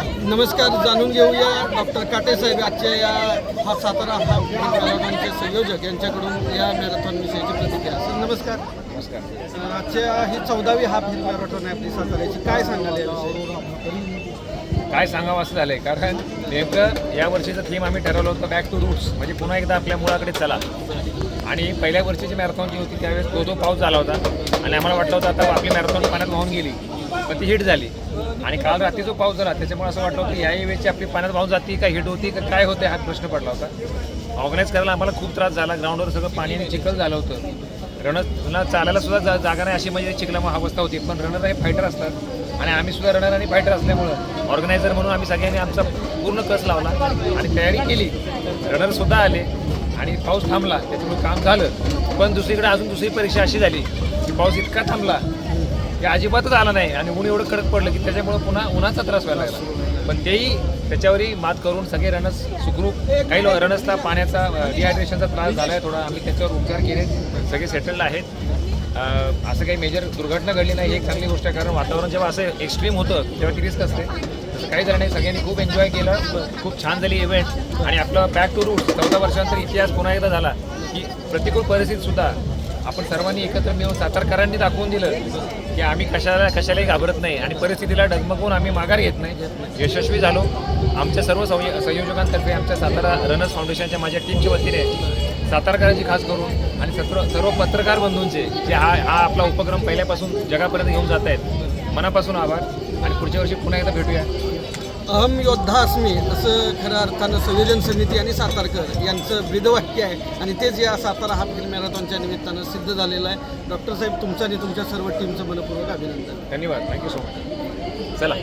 नमस्कार जाणून घेऊया डॉक्टर काटे साहेब आजच्या या हा सातारा हा मॅरेथॉनचे संयोजक यांच्याकडून या मॅरेथॉन विषयीची प्रतिक्रिया. सर नमस्कार. नमस्कार. आजच्या ही चौदावी हाफ हिल मॅरेथॉन आहे आपली साताऱ्याची. काय सांगाल याविषयी? काय सांगावं असं झालंय? कारण नेमकं या वर्षीचं थीम आम्ही ठरवलं होतं बॅक टू रूट्स म्हणजे पुन्हा एकदा आपल्या मुळाकडे चला. आणि पहिल्या वर्षीची मॅरेथॉन जी होती त्यावेळेस तो तो पाऊस झाला होता. आणि आम्हाला वाटलं होतं आता आपली मॅरेथॉन पाण्यात वाहून गेली. पण ती हिट झाली. आणि काल रात्री जो पाऊस झाला त्याच्यामुळे असं वाटलं होतं याही वेळची आपली पाण्यात वाहून जाती का हिट होती का काय होते हा प्रश्न पडला होता. ऑर्गनाईज करायला आम्हाला खूप त्रास झाला. ग्राउंडवर सगळं पाणी आणि चिखल झालं होतं. रनर चालायला सुद्धा जा जागा नाही अशी म्हणजे चिखलामुळे अवस्था होती. पण रनर हे फायटर असतात. आणि आम्ही सुद्धा रनर आणि फायटर असल्यामुळं ऑर्गनायझर म्हणून आम्ही सगळ्यांनी आमचा पूर्ण कस लावला आणि तयारी केली. रनर सुद्धा आले आणि पाऊस थांबला. त्याच्यामुळे काम झालं. पण दुसरीकडे अजून दुसरी परीक्षा अशी झाली की पाऊस इतका थांबला की अजिबातच आला नाही. आणि ऊन एवढं कडक पडलं की त्याच्यामुळं पुन्हा उन्हाचा त्रास व्हायला लागला. पण तेही त्याच्यावरही मात करून सगळे रनर्स सुखरूप काही लो रनर्सला पाण्याचा डिहायड्रेशनचा त्रास झाला आहे थोडा आम्ही त्याच्यावर उपचार केले. सगळे सेटल्ड आहेत. असं काही मेजर दुर्घटना घडली नाही एक चांगली गोष्ट आहे. कारण वातावरण जेव्हा असं एक्स्ट्रीम होतं तेव्हा ती रिस्क असते. तसं काही झालं नाही सगळ्यांनी खूप एन्जॉय केलं. खूप छान झाली इव्हेंट आणि आपलं बॅक टू रूट चौदा वर्षानंतर इतिहास पुन्हा एकदा झाला की प्रतिकूल परिस्थितीसुद्धा आपण सर्वांनी एकत्र मिळून सातारकरांनी दाखवून दिलं की आम्ही कशाला कशालाही घाबरत नाही आणि परिस्थितीला डगमगून आम्ही माघार घेत नाही. यशस्वी झालो. आमच्या सर्व संयो संयोजकांतर्फे आमच्या सातारा रनर्स फाउंडेशनच्या माझ्या टीमच्या वतीने सातारकरांची खास करून आणि सत्र सर्व पत्रकार बंधूंचे जे हा हा आपला उपक्रम पहिल्यापासून जगापर्यंत घेऊन जात आहेत मनापासून आभार आणि पुढच्या वर्षी पुन्हा एकदा भेटूया. अहम योद्धा अस्मी असं खऱ्या अर्थानं संयोजन समिती आणि सातारकर यांचं ब्रीदवाक्य आहे. आणि तेच या सातारा हाफ हिल मॅरेथॉनच्या निमित्तानं सिद्ध झालेलं आहे. डॉक्टर साहेब तुमचं आणि तुमच्या सर्व टीमचं मनपूर्वक अभिनंदन. धन्यवाद. थँक्यू सो मच चला.